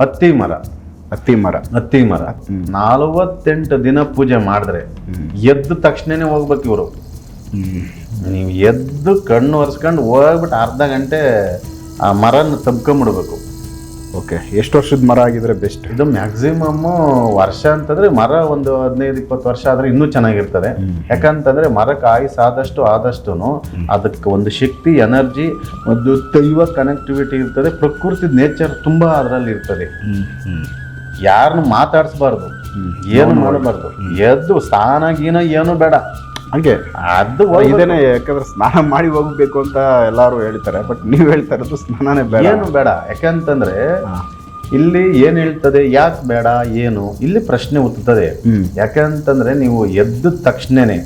ಹತ್ತಿ ಮರ. ಹತ್ತಿ ಮರ. ಹತ್ತಿ ಮರ. ನಲವತ್ತೆಂಟು ದಿನ ಪೂಜೆ ಮಾಡಿದ್ರೆ ಎದ್ದ ತಕ್ಷಣನೇ ಹೋಗ್ಬೇಕು ಇವರು. ನೀವು ಎದ್ದು ಕಣ್ಣು ಒರೆಸ್ಕೊಂಡು ಹೋಗ್ಬಿಟ್ಟು ಅರ್ಧ ಗಂಟೆ ಆ ಮರನ ತಬ್ಕೊಂಬಿಡ್ಬೇಕು. ಓಕೆ ಎಷ್ಟು ವರ್ಷದ ಮರ ಆಗಿದ್ರೆ ಬೆಸ್ಟ್ ಇದು ಮ್ಯಾಕ್ಸಿಮಮ್ ವರ್ಷ ಅಂತಂದ್ರೆ ಮರ ಒಂದು ಹದಿನೈದು ಇಪ್ಪತ್ತು ವರ್ಷ ಆದ್ರೆ ಇನ್ನೂ ಚೆನ್ನಾಗಿರ್ತದೆ. ಯಾಕಂತಂದ್ರೆ ಮರ ಆಯುಸ್ ಆದಷ್ಟು ಆದಷ್ಟು ಅದಕ್ಕೆ ಒಂದು ಶಕ್ತಿ ಎನರ್ಜಿ ಒಂದು ದೈವ ಕನೆಕ್ಟಿವಿಟಿ ಇರ್ತದೆ. ಪ್ರಕೃತಿ ನೇಚರ್ ತುಂಬಾ ಅದರಲ್ಲಿ ಇರ್ತದೆ. ಯಾರನ್ನು ಮಾತಾಡಿಸ್ಬಾರ್ದು. ಏನು ಮಾಡಬಾರ್ದು. ಎದ್ದು ಸ್ನಾನ ಗೀನ ಏನು ಬೇಡ. ಹಂಗೆ. ಅದು ಇದೇನೆ ಯಾಕಂದ್ರೆ ಸ್ನಾನ ಮಾಡಿ ಹೋಗ್ಬೇಕು ಅಂತ ಎಲ್ಲಾರು ಹೇಳ್ತಾರೆ ಬಟ್ ನೀವು ಹೇಳ್ತಾ ಇರೋದು ಸ್ನಾನನೇ ಬೇಡ. ಏನು ಬೇಡ. ಯಾಕಂತಂದ್ರೆ ಇಲ್ಲಿ ಏನ್ ಹೇಳ್ತದೆ ಯಾಕೆ ಬೇಡ ಏನು ಇಲ್ಲಿ ಪ್ರಶ್ನೆ ಹುಟ್ಟುತ್ತದೆ ಯಾಕಂತಂದ್ರೆ ನೀವು ಎದ್ದ ತಕ್ಷಣನೇ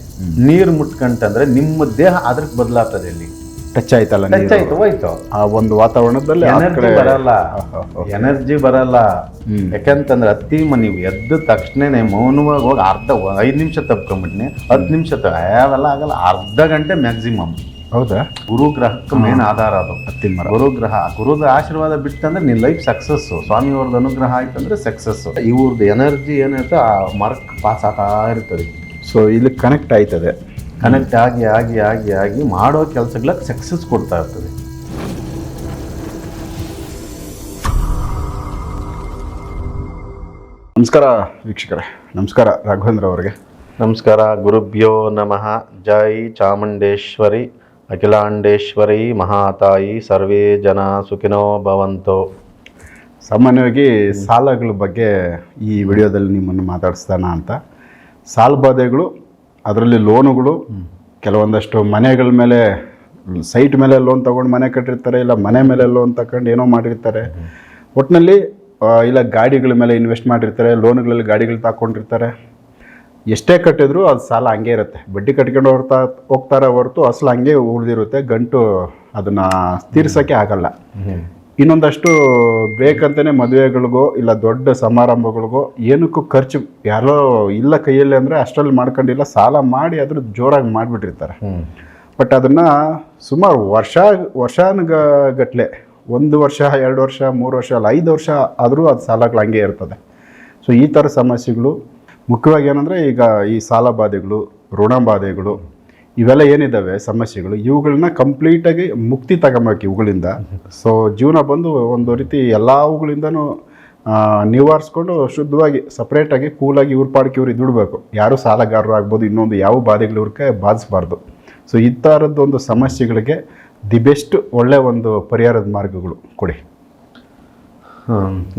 ನೀರು ಮುಟ್ಕಂತಂದ್ರೆ ನಿಮ್ಮ ದೇಹ ಅದ್ರಕ್ಕೆ ಬದಲಾಗ್ತದೆ ಇಲ್ಲಿ. ಟಚ್ ಆಯ್ತಲ್ಲ ಟಚ್ ಆಯ್ತು ಹೋಯ್ತು. ಆ ಒಂದು ವಾತಾವರಣದಲ್ಲಿ ಎನರ್ಜಿ ಬರಲ್ಲ. ಎನರ್ಜಿ ಬರಲ್ಲ. ಯಾಕಂತಂದ್ರೆ ಅತ್ತಿ ನೀವು ಎದ್ದ ತಕ್ಷಣನೇ ಮೌನವಾಗಿ ಹೋಗಿ ಅರ್ಧ ಐದು ನಿಮಿಷ ತಪ್ಕೊಂಬಿಟ್ನಿ ಹತ್ತು ನಿಮಿಷ ಅದೆಲ್ಲ ಅವೆಲ್ಲ ಆಗಲ್ಲ ಅರ್ಧ ಗಂಟೆ ಮ್ಯಾಕ್ಸಿಮಮ್ ಹೌದಾ? ಗುರು ಗ್ರಹಕ್ಕೆ ಮೇನ್ ಆಧಾರ ಅದು. ಹತ್ತಿ ಮರ. ಗುರುಗ್ರಹ ಗುರುದ ಆಶೀರ್ವಾದ ಬಿಟ್ಟಂದ್ರೆ ನಿನ್ನ ಲೈಫ್ ಸಕ್ಸಸ್ ಸ್ವಾಮಿಯವ್ರದ್ದು ಅನುಗ್ರಹ ಆಯ್ತಂದ್ರೆ ಸಕ್ಸಸ್ ಇವ್ರದ್ದು ಎನರ್ಜಿ ಏನಿರುತ್ತೆ ಆ ಮರಕ್ಕೆ ಪಾಸ್ ಆಗ್ತಾ ಇರ್ತದೆ. ಸೊ ಇಲ್ಲಿ ಕನೆಕ್ಟ್ ಆಯ್ತದೆ. ಕನೆಕ್ಟ್ ಆಗಿ ಆಗಿ ಆಗಿ ಆಗಿ ಮಾಡೋ ಕೆಲಸಗಳಿಗೆ ಸಕ್ಸಸ್ ಕೊಡ್ತಾ ಇರ್ತದೆ. ನಮಸ್ಕಾರ ವೀಕ್ಷಕರೇ. ನಮಸ್ಕಾರ ರಾಘವೇಂದ್ರ ಅವರಿಗೆ. ನಮಸ್ಕಾರ ಗುರುಭ್ಯೋ ನಮಃ. ಜೈ ಚಾಮುಂಡೇಶ್ವರಿ. ಅಖಿಲಾಂಡೇಶ್ವರಿ ಮಹಾತಾಯಿ. ಸರ್ವೇ ಜನ ಸುಖಿನೋ ಭವಂತೋ. ಸಾಮಾನ್ಯವಾಗಿ ಸಾಲಗಳ ಬಗ್ಗೆ ಈ ವಿಡಿಯೋದಲ್ಲಿ ನಿಮ್ಮನ್ನು ಮಾತಾಡಿಸ್ತಾನ ಅಂತ. ಸಾಲ ಬಾಧೆಗಳು ಅದರಲ್ಲಿ ಲೋನುಗಳು ಕೆಲವೊಂದಷ್ಟು ಮನೆಗಳ ಮೇಲೆ ಸೈಟ್ ಮೇಲೆ ಲೋನ್ ತಗೊಂಡು ಮನೆ ಕಟ್ಟಿರ್ತಾರೆ ಇಲ್ಲ ಮನೆ ಮೇಲೆ ಲೋನ್ ತಗೊಂಡು ಏನೋ ಮಾಡಿರ್ತಾರೆ. ಒಟ್ಟಿನಲ್ಲಿ ಇಲ್ಲ ಗಾಡಿಗಳ ಮೇಲೆ ಇನ್ವೆಸ್ಟ್ ಮಾಡಿರ್ತಾರೆ ಲೋನ್ಗಳಲ್ಲಿ ಗಾಡಿಗಳು ತಗೊಂಡಿರ್ತಾರೆ. ಎಷ್ಟೇ ಕಟ್ಟಿದ್ರು ಅದು ಸಾಲ ಹಂಗೆ ಇರುತ್ತೆ. ಬಡ್ಡಿ ಕಟ್ಕೊಂಡು ಹೊರ್ತಾ ಹೋಗ್ತಾರೆ ಹೊರತು ಅಸಲು ಹಂಗೆ ಉಳಿದಿರುತ್ತೆ. ಗಂಟು ಅದನ್ನು ತೀರ್ಸೋಕ್ಕೆ ಆಗಲ್ಲ. ಇನ್ನೊಂದಷ್ಟು ಬೇಕಂತಲೇ ಮದುವೆಗಳಿಗೋ ಇಲ್ಲ ದೊಡ್ಡ ಸಮಾರಂಭಗಳಿಗೋ ಏನಕ್ಕೂ ಖರ್ಚು ಯಾರೋ ಇಲ್ಲ ಕೈಯಲ್ಲಿ ಅಂದರೆ ಅಷ್ಟರಲ್ಲಿ ಮಾಡ್ಕೊಂಡಿಲ್ಲ ಸಾಲ ಮಾಡಿ ಅದ್ರ ಜೋರಾಗಿ ಮಾಡಿಬಿಟ್ಟಿರ್ತಾರೆ. ಬಟ್ ಅದನ್ನು ಸುಮಾರು ವರ್ಷ ವರ್ಷಾನುಗ ಗಟ್ಟಲೆ ಒಂದು ವರ್ಷ ಎರಡು ವರ್ಷ ಮೂರು ವರ್ಷ ಅಲ್ಲ ಐದು ವರ್ಷ ಆದರೂ ಅದು ಸಾಲಗಳು ಹಂಗೆ ಇರ್ತದೆ. ಸೊ ಈ ಥರ ಸಮಸ್ಯೆಗಳು ಮುಖ್ಯವಾಗಿ ಏನಂದರೆ ಈಗ ಈ ಸಾಲ ಬಾಧೆಗಳು ಋಣ ಬಾಧೆಗಳು ಇವೆಲ್ಲ ಏನಿದ್ದಾವೆ ಸಮಸ್ಯೆಗಳು? ಇವುಗಳನ್ನ ಕಂಪ್ಲೀಟಾಗಿ ಮುಕ್ತಿ ತಗೊಂಬೇಕು ಇವುಗಳಿಂದ. ಸೊ ಜೀವನ ಬಂದು ಒಂದು ರೀತಿ ಎಲ್ಲವುಗಳಿಂದನೂ ನಿವಾರಿಸ್ಕೊಂಡು ಶುದ್ಧವಾಗಿ ಸಪ್ರೇಟಾಗಿ ಕೂಲಾಗಿ ಇವ್ರ ಪಾಡಕ್ಕೆ ಇವ್ರು ದುಡಬೇಕು ಯಾರು ಸಾಲಗಾರರು ಆಗ್ಬೋದು, ಇನ್ನೊಂದು ಯಾವ ಬಾಧೆಗಳು ಇವ್ರಕ್ಕೆ ಬಾಧಿಸಬಾರ್ದು. ಸೊ ಈ ಥರದ್ದೊಂದು ಸಮಸ್ಯೆಗಳಿಗೆ ದಿ ಬೆಸ್ಟ್ ಒಳ್ಳೆ ಒಂದು ಪರಿಹಾರದ ಮಾರ್ಗಗಳು ಕೊಡಿ.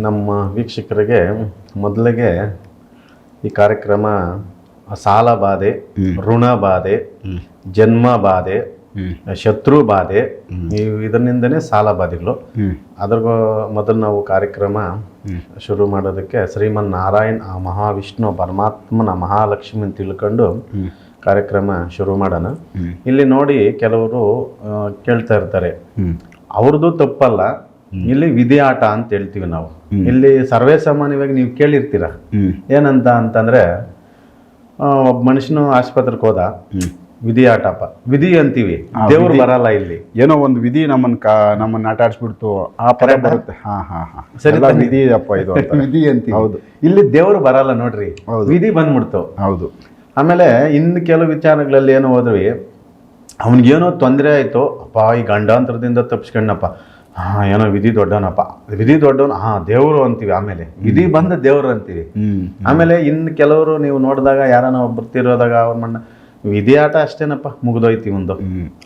ನಮ್ಮ ವೀಕ್ಷಕರಿಗೆ ಮೊದಲಿಗೆ ಈ ಕಾರ್ಯಕ್ರಮ ಸಾಲ ಬಾಧೆ ಋಣ ಬಾಧೆ ಜನ್ಮ ಬಾಧೆ ಶತ್ರು ಬಾಧೆ ಈ ಇದರಿಂದನೇ ಸಾಲ ಬಾಧೆಗಳು ಅದ್ರ ಮೊದಲು ನಾವು ಕಾರ್ಯಕ್ರಮ ಶುರು ಮಾಡೋದಕ್ಕೆ ಶ್ರೀಮನ್ ನಾರಾಯಣ್ ಆ ಮಹಾವಿಷ್ಣು ಪರಮಾತ್ಮನ ಮಹಾಲಕ್ಷ್ಮಿ ಅಂತ ತಿಳ್ಕೊಂಡು ಕಾರ್ಯಕ್ರಮ ಶುರು ಮಾಡೋಣ. ಇಲ್ಲಿ ನೋಡಿ ಕೆಲವರು ಕೇಳ್ತಾ ಇರ್ತಾರೆ. ಅವ್ರದ್ದು ತಪ್ಪಲ್ಲ. ಇಲ್ಲಿ ವಿಧಿ ಆಟ ಅಂತ ಹೇಳ್ತೀವಿ ನಾವು. ಇಲ್ಲಿ ಸರ್ವೇ ಸಾಮಾನ್ಯವಾಗಿ ನೀವು ಕೇಳಿರ್ತೀರ. ಏನಂತ ಅಂತಂದ್ರೆ ಒಬ್ಬ ಮನುಷ್ಯನು ಆಸ್ಪತ್ರೆಗೆ ಹೋದ. ವಿಧಿ ಆಟಪ್ಪ ವಿಧಿ ಅಂತೀವಿ. ದೇವ್ರು ಬರಲ್ಲ ಇಲ್ಲಿ. ಏನೋ ಒಂದು ವಿಧಿ ನಮ್ಮನ್ನ ಕಾ ನಮ್ಮನ್ನ ಆಟಾಡ್ಸ್ಬಿಡ್ತು. ಆ ಪರ ಬರುತ್ತೆ. ಹಾ ಹಾ ಹಾ. ಸರಿ ವಿಧಿ ಅಪ್ಪ ಇದು ಅಂತ. ವಿಧಿ ಅಂತೀವಿ. ಹೌದು. ಇಲ್ಲಿ ದೇವ್ರು ಬರಲ್ಲ ನೋಡ್ರಿ. ಹೌದು. ವಿಧಿ ಬಂದ್ಬಿಡ್ತು. ಹೌದು. ಆಮೇಲೆ ಇನ್ನು ಕೆಲವು ವಿಚಾರಗಳಲ್ಲಿ ಏನೋ ಹೋದ್ವಿ. ಅವನಿಗೇನೋ ತೊಂದರೆ ಆಯ್ತು. ಅಪ್ಪ ಈ ಗಂಡಾಂತರದಿಂದ ತಪ್ಪಿಸ್ಕೊಂಡಪ್ಪ ಹಾ ಏನೋ ವಿಧಿ ದೊಡ್ಡವನಪ್ಪ ವಿಧಿ ದೊಡ್ಡವನು ಹಾ ದೇವರು ಅಂತೀವಿ ಆಮೇಲೆ. ವಿಧಿ ಬಂದ ದೇವ್ರು ಅಂತೀವಿ. ಆಮೇಲೆ ಇನ್ನು ಕೆಲವರು ನೀವು ನೋಡಿದಾಗ ಯಾರನ್ನ ಬರ್ತಿರೋದಾಗ ತಿರೋದಾಗ ಅವ್ರ ಮಣ್ಣ ವಿಧಿ ಆಟ ಅಷ್ಟೇನಪ್ಪ ಮುಗಿದೋಯ್ತಿ ಒಂದು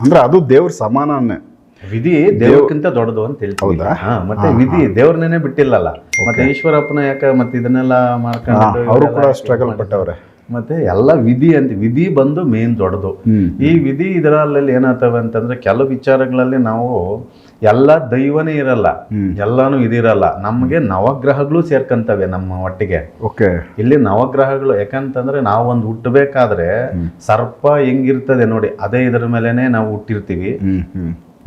ಅಂದ್ರೆ ಅದು ದೇವ್ರ ಸಮಾನನೇ. ವಿಧಿ ದೇವ್ರಕ್ಕಿಂತ ದೊಡ್ಡದು ಅಂತ ಹೇಳ್ತೀವಿ. ಮತ್ತೆ ವಿಧಿ ದೇವ್ರನ್ನೇ ಬಿಟ್ಟಿಲ್ಲಲ್ಲ. ಮತ್ತೆ ಈಶ್ವರಪ್ಪನ ಯಾಕ ಮತ್ತೆ ಇದನ್ನೆಲ್ಲ ಮಾಡ್ಕೊಂಡು ಅವರು ಕೂಡ ಸ್ಟ್ರಗಲ್? ಪಟ್ಟವ್ರೆ. ಮತ್ತೆ ಎಲ್ಲ ವಿಧಿ ಅಂತ ವಿಧಿ ಬಂದು ಮೇನ್ ದೊಡ್ಡದು. ಈ ವಿಧಿ ಇದರಲ್ಲಿ ಏನಾಗ್ತವೆ ಅಂತಂದ್ರೆ ಕೆಲವು ವಿಚಾರಗಳಲ್ಲಿ ನಾವು ಎಲ್ಲ ದೈವನೇ ಇರಲ್ಲ. ಎಲ್ಲಾನು ಇದಿರಲ್ಲ. ನಮಗೆ ನವಗ್ರಹಗಳು ಸೇರ್ಕಂತವೆ ನಮ್ಮ ಒಟ್ಟಿಗೆ. ಓಕೆ. ಇಲ್ಲಿ ನವಗ್ರಹಗಳು ಯಾಕಂತಂದ್ರೆ ನಾವು ಒಂದು ಹುಟ್ಟಬೇಕಾದ್ರೆ ಸರ್ಪ ಹೆಂಗಿರ್ತದೆ ನೋಡಿ ಅದೇ ಇದ್ರ ಮೇಲೆನೆ ನಾವು ಹುಟ್ಟಿರ್ತೀವಿ.